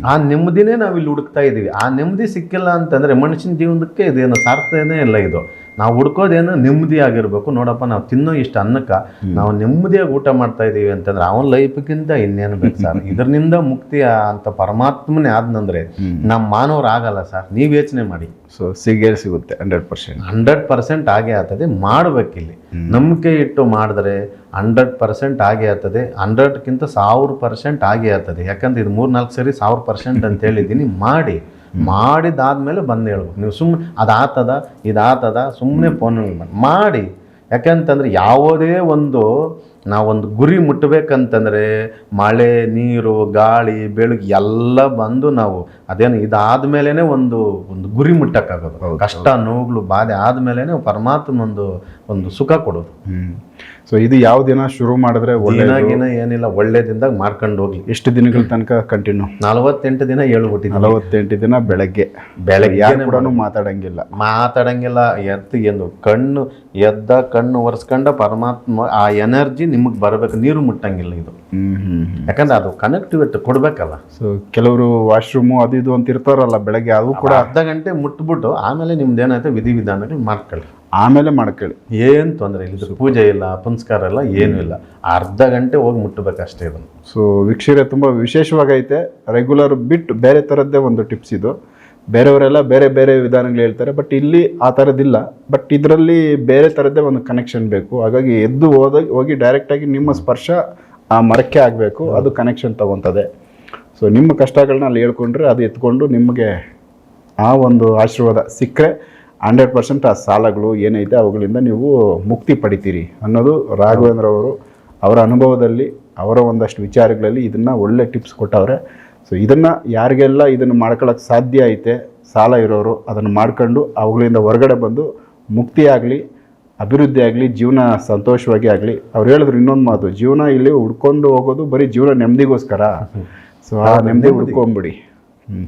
ಆ ನೆಮ್ಮದಿನೇ ನಾವು ಇಲ್ಲಿ ಹುಡುಕ್ತಾ ಇದ್ದೀವಿ. ಆ ನೆಮ್ಮದಿ ಸಿಕ್ಕಿಲ್ಲ ಅಂತಂದರೆ ಮನುಷ್ಯನ ಜೀವನಕ್ಕೆ ಇದೇನು ಸಾರ್ಥನೇ ಇಲ್ಲ ಇದು. ನಾವು ಹುಡ್ಕೋದೇನು ನೆಮ್ಮದಿ ಆಗಿರ್ಬೇಕು ನೋಡಪ್ಪ ನಾವು ತಿನ್ನೋ ಇಷ್ಟು ಅನ್ನಕ್ಕೆ ನಾವು ನೆಮ್ಮದಿಯಾಗಿ ಊಟ ಮಾಡ್ತಾ ಇದೀವಿ ಅಂತಂದ್ರೆ ಅವನ ಲೈಫ್ಗಿಂತ ಇನ್ನೇನು ಬೇಕು ಸರ್? ಇದರಿಂದ ಮುಕ್ತಿ ಅಂತ ಪರಮಾತ್ಮನೇ ಆದ್ನಂದ್ರೆ ನಮ್ಮ ಮಾನವರು ಆಗಲ್ಲ ಸರ್. ನೀವು ಯೋಚನೆ ಮಾಡಿ. ಸೊ ಸಿಗೇ ಸಿಗುತ್ತೆ ಹಂಡ್ರೆಡ್ ಪರ್ಸೆಂಟ್ ಹಂಡ್ರೆಡ್ ಪರ್ಸೆಂಟ್ ಆಗೇ ಆಗ್ತದೆ ಮಾಡ್ಬೇಕಿಲ್ಲಿ. ನಂಬಿಕೆ ಇಟ್ಟು ಮಾಡಿದ್ರೆ ಹಂಡ್ರೆಡ್ ಪರ್ಸೆಂಟ್ ಆಗೇ ಆಗ್ತದೆ ಹಂಡ್ರೆಡ್ಕ್ಕಿಂತ ಸಾವಿರ ಪರ್ಸೆಂಟ್ ಆಗೇ ಆಗ್ತದೆ. ಯಾಕಂದ್ರೆ ಇದು ಮೂರು ನಾಲ್ಕು ಸರಿ ಸಾವಿರ ಪರ್ಸೆಂಟ್ ಅಂತ ಹೇಳಿದ್ದೀನಿ ಮಾಡಿ. ಮಾಡಿದಾದ್ಮೇಲೆ ಬಂದು ಹೇಳ್ಬೇಕು. ನೀವು ಸುಮ್ಮನೆ ಅದಾತದ ಇದಾತದ ಸುಮ್ಮನೆ ಫೋನ್ ಮಾಡಿ. ಯಾಕೆಂತಂದ್ರೆ ಯಾವುದೇ ಒಂದು ನಾವೊಂದು ಗುರಿ ಮುಟ್ಟಬೇಕಂತಂದರೆ ಮಳೆ ನೀರು ಗಾಳಿ ಬೆಳಗ್ಗೆ ಎಲ್ಲ ಬಂದು ನಾವು ಅದೇನು ಇದಾದ್ಮೇಲೆ ಒಂದು ಒಂದು ಗುರಿ ಮುಟ್ಟಕ್ಕಾಗೋದು. ಕಷ್ಟ ನೋವುಗಳು ಬಾಧೆ ಆದಮೇಲೆ ಪರಮಾತ್ಮ ಒಂದು ಒಂದು ಸುಖ ಕೊಡೋದು. ಸೊ ಇದು ಯಾವ ದಿನ ಶುರು ಮಾಡಿದ್ರೆ ಒಳ್ಳೆ ದಿನ ಏನಿಲ್ಲ ಒಳ್ಳೇದಿಂದಾಗ ಮಾಡ್ಕೊಂಡು ಹೋಗ್ಲಿ. ಎಷ್ಟು ದಿನಗಳ ತನಕ ಕಂಟಿನ್ಯೂ ನಲವತ್ತೆಂಟು ದಿನ ಹೇಳ್ಬಿಟ್ಟಿದ್ದೆ ನಲವತ್ತೆಂಟು ದಿನ ಬೆಳಗ್ಗೆ. ಬೆಳಗ್ಗೆ ಯಾರು ಕೂಡ ಮಾತಾಡಂಗಿಲ್ಲ. ಮಾತಾಡಂಗಿಲ್ಲ. ಎತ್ತು ಎಂದು ಕಣ್ಣು ಎದ್ದ ಕಣ್ಣು ಒರೆಸ್ಕೊಂಡ ಪರಮಾತ್ಮ ಆ ಎನರ್ಜಿ ನಿಮಗೆ ಬರಬೇಕು ನೀರು ಮುಟ್ಟಂಗಿಲ್ಲ ಇದು. ಹ್ಮ್ ಹ್ಮ್ ಯಾಕಂದ್ರೆ ಅದು ಕನೆಕ್ಟಿವಿಟಿ ಕೊಡಬೇಕಲ್ಲ. ಸೊ ಕೆಲವರು ವಾಶ್ರೂಮು ಅದು ಇದು ಅಂತ ಇರ್ತಾರಲ್ಲ ಬೆಳಗ್ಗೆ ಅದು ಕೂಡ ಅರ್ಧ ಗಂಟೆ ಮುಟ್ಬಿಟ್ಟು ಆಮೇಲೆ ನಿಮ್ದು ಏನಾಯ್ತು ವಿಧಿವಿಧಾನಗಳು ಮಾಡ್ಕೊಳ್ಳಿ. ಆಮೇಲೆ ಮಾಡ್ಕೊಳ್ಳಿ. ಏನು ತೊಂದರೆ ಇಲ್ಲ ಪೂಜೆ ಇಲ್ಲ ಪುನಸ್ಕಾರ ಇಲ್ಲ ಏನೂ ಇಲ್ಲ. ಅರ್ಧ ಗಂಟೆ ಹೋಗಿ ಮುಟ್ಟಬೇಕಷ್ಟೇ ಇದನ್ನು. ಸೊ ವೀಕ್ಷಕರೇ ತುಂಬ ವಿಶೇಷವಾಗೈತೆ. ರೆಗ್ಯುಲರ್ ಬಿಟ್ಟು ಬೇರೆ ಥರದ್ದೇ ಒಂದು ಟಿಪ್ಸ್ ಇದು. ಬೇರೆಯವರೆಲ್ಲ ಬೇರೆ ಬೇರೆ ವಿಧಾನಗಳು ಹೇಳ್ತಾರೆ ಬಟ್ ಇಲ್ಲಿ ಆ ಥರದ್ದಿಲ್ಲ ಬಟ್ ಇದರಲ್ಲಿ ಬೇರೆ ಥರದ್ದೇ ಒಂದು ಕನೆಕ್ಷನ್ ಬೇಕು. ಹಾಗಾಗಿ ಎದ್ದು ಹೋದ, ಹೋಗಿ ಡೈರೆಕ್ಟಾಗಿ ನಿಮ್ಮ ಸ್ಪರ್ಶ ಆ ಮರಕ್ಕೆ ಆಗಬೇಕು. ಅದು ಕನೆಕ್ಷನ್ ತಗೊತದೆ. ಸೊ ನಿಮ್ಮ ಕಷ್ಟಗಳನ್ನ ಅಲ್ಲಿ ಹೇಳ್ಕೊಂಡ್ರೆ ಅದು ಎತ್ಕೊಂಡು ನಿಮಗೆ ಆ ಒಂದು ಆಶೀರ್ವಾದ ಸಿಕ್ಕರೆ ಹಂಡ್ರೆಡ್ ಪರ್ಸೆಂಟ್ ಆ ಸಾಲಗಳು ಏನೈತೆ ಅವುಗಳಿಂದ ನೀವು ಮುಕ್ತಿ ಪಡಿತೀರಿ ಅನ್ನೋದು ರಾಘವೇಂದ್ರ ಅವರು ಅವರ ಅನುಭವದಲ್ಲಿ ಅವರ ಒಂದಷ್ಟು ವಿಚಾರಗಳಲ್ಲಿ ಇದನ್ನು ಒಳ್ಳೆ ಟಿಪ್ಸ್ ಕೊಟ್ಟವ್ರೆ. ಸೊ ಇದನ್ನು ಯಾರಿಗೆಲ್ಲ ಇದನ್ನು ಮಾಡ್ಕೊಳ್ಳೋಕೆ ಸಾಧ್ಯ ಐತೆ ಸಾಲ ಇರೋರು ಅದನ್ನು ಮಾಡ್ಕೊಂಡು ಅವುಗಳಿಂದ ಹೊರಗಡೆ ಬಂದು ಮುಕ್ತಿ ಆಗಲಿ ಅಭಿವೃದ್ಧಿ ಆಗಲಿ ಜೀವನ ಸಂತೋಷವಾಗಿ ಆಗಲಿ ಅವ್ರು ಹೇಳಿದ್ರು ಇನ್ನೊಂದು ಮಾತು ಜೀವನ ಇಲ್ಲಿ ಹುಡ್ಕೊಂಡು ಹೋಗೋದು ಬರೀ ಜೀವನ ನೆಮ್ಮದಿಗೋಸ್ಕರ. ಸೊ ಆ ನೆಮ್ಮದಿ ಹುಡ್ಕೊಂಬಿಡಿ. ಹ್ಞೂ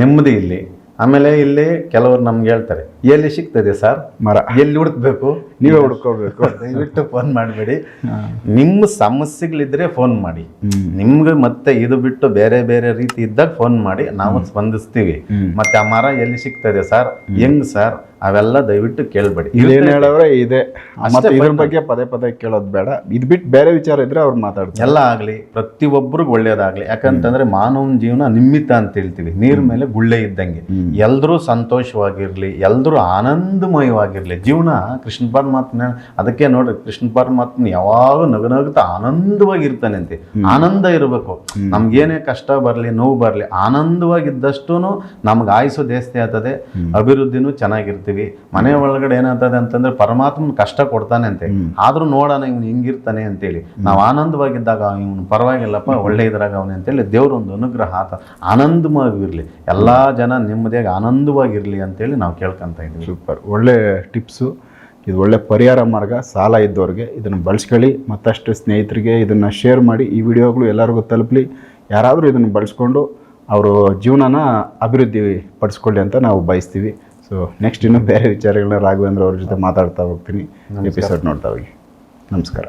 ನೆಮ್ಮದಿ ಇಲ್ಲಿ. ಆಮೇಲೆ ಇಲ್ಲಿ ಕೆಲವರು ನಮ್ಗೆ ಹೇಳ್ತಾರೆ ಎಲ್ಲಿ ಸಿಗ್ತದೆ ಸರ್? ಮರ. ಎಲ್ಲಿ ಹುಡುಕ್ಬೇಕು? ನೀವೇ ಹುಡ್ಕೋಬೇಕು. ದಯವಿಟ್ಟು ಫೋನ್ ಮಾಡಬೇಡಿ. ನಿಮ್ಮ ಸಮಸ್ಯೆಗಳಿದ್ರೆ ಫೋನ್ ಮಾಡಿ. ನಿಮ್ಗೆ ಮತ್ತೆ ಇದು ಬಿಟ್ಟು ಬೇರೆ ಬೇರೆ ರೀತಿ ಇದ್ದಾಗ ಫೋನ್ ಮಾಡಿ. ನಾವು ಸ್ಪಂದಿಸ್ತೀವಿ. ಮತ್ತೆ ಆ ಮರ ಎಲ್ಲಿ ಸಿಗ್ತದೆ ಸರ್? ಹೆಂಗ್ ಸರ್? ಅವೆಲ್ಲ ದಯವಿಟ್ಟು ಕೇಳಬೇಡಿ. ಹೇಳವ್ರೆ ಇದೆ. ಮತ್ತೆ ಇದ್ರ ಬಗ್ಗೆ ಪದೇ ಪದೇ ಕೇಳೋದು ಬೇಡ. ಇದು ಬಿಟ್ಟು ಬೇರೆ ವಿಚಾರ ಇದ್ರೆ ಅವ್ರು ಮಾತಾಡ್ತಾರೆ. ಎಲ್ಲ ಆಗಲಿ ಪ್ರತಿಯೊಬ್ಬರಿಗೂ ಒಳ್ಳೇದಾಗ್ಲಿ. ಯಾಕಂತಂದ್ರೆ ಮಾನವನ ಜೀವನ ನಿಮಿತ್ತ ಅಂತ ಹೇಳ್ತೀವಿ. ನೀರ್ ಮೇಲೆ ಗುಳ್ಳೆ ಇದ್ದಂಗೆ. ಎಲ್ರೂ ಸಂತೋಷವಾಗಿರ್ಲಿ ಎಲ್ರೂ ಆನಂದಮಯವಾಗಿರ್ಲಿ. ಜೀವನ ಕೃಷ್ಣ ಪರಮಾತ್ಮ ಅದಕ್ಕೆ ನೋಡ್ರಿ ಕೃಷ್ಣ ಪರಮಾತ್ಮ ಯಾವಾಗ ನಗನಗುತ್ತಾ ಆನಂದವಾಗಿರ್ತಾನೆ ಅಂತೆ ಆನಂದ ಇರಬೇಕು. ನಮ್ಗೇನೇ ಕಷ್ಟ ಬರಲಿ ನೋವು ಬರಲಿ ಆನಂದವಾಗಿದ್ದಷ್ಟು ನಮ್ಗೆ ಆಯಸ್ಸು ಜಾಸ್ತಿ ಆಗ್ತದೆ. ಅಭಿವೃದ್ಧಿನೂ ಚೆನ್ನಾಗಿರ್ತೀವಿ. ಮನೆ ಒಳಗಡೆ ಏನಾಗ್ತದೆ ಅಂತಂದ್ರೆ ಪರಮಾತ್ಮನ ಕಷ್ಟ ಕೊಡ್ತಾನೆ ಅಂತೆ ಆದ್ರೂ ನೋಡೋಣ ಇವನು ಹಿಂಗಿರ್ತಾನೆ ಅಂತೇಳಿ. ನಾವು ಆನಂದವಾಗಿದ್ದಾಗ ಇವನು ಪರವಾಗಿಲ್ಲಪ್ಪ ಒಳ್ಳೆ ಇದ್ರಾಗ ಅವನೇ ಅಂತೇಳಿ ಹೇಳಿ ಒಂದು ಅನುಗ್ರಹ ಆತ. ಆನಂದಮಾಗಿರಲಿ ಎಲ್ಲಾ ಜನ ನೆಮ್ಮದಿಯಾಗಿ ಆನಂದವಾಗಿರಲಿ ಅಂತೇಳಿ ನಾವು ಕೇಳ್ಕೊಂತ ಇದ್ವಿ ಸೂಪರ್. ಒಳ್ಳೆ ಟಿಪ್ಸು. ಇದು ಒಳ್ಳೆ ಪರಿಹಾರ ಮಾರ್ಗ. ಸಾಲ ಇದ್ದವ್ರಿಗೆ ಇದನ್ನು ಬಳಸ್ಕೊಳ್ಳಿ. ಮತ್ತಷ್ಟು ಸ್ನೇಹಿತರಿಗೆ ಇದನ್ನು ಶೇರ್ ಮಾಡಿ. ಈ ವಿಡಿಯೋಗಳು ಎಲ್ಲರಿಗೂ ತಲುಪಲಿ. ಯಾರಾದರೂ ಇದನ್ನು ಬಳಸ್ಕೊಂಡು ಅವರು ಜೀವನನ ಅಭಿವೃದ್ಧಿ ಪಡಿಸ್ಕೊಳ್ಳಿ ಅಂತ ನಾವು ಬಯಸ್ತೀವಿ. ಸೊ ನೆಕ್ಸ್ಟ್ ಇನ್ನೂ ಬೇರೆ ವಿಚಾರಗಳನ್ನ ರಾಘವೇಂದ್ರ ಅವ್ರ ಜೊತೆ ಮಾತಾಡ್ತಾ ಹೋಗ್ತೀನಿ. ಎಪಿಸೋಡ್ ನೋಡ್ತಾ ಹೋಗಿ. ನಮಸ್ಕಾರ.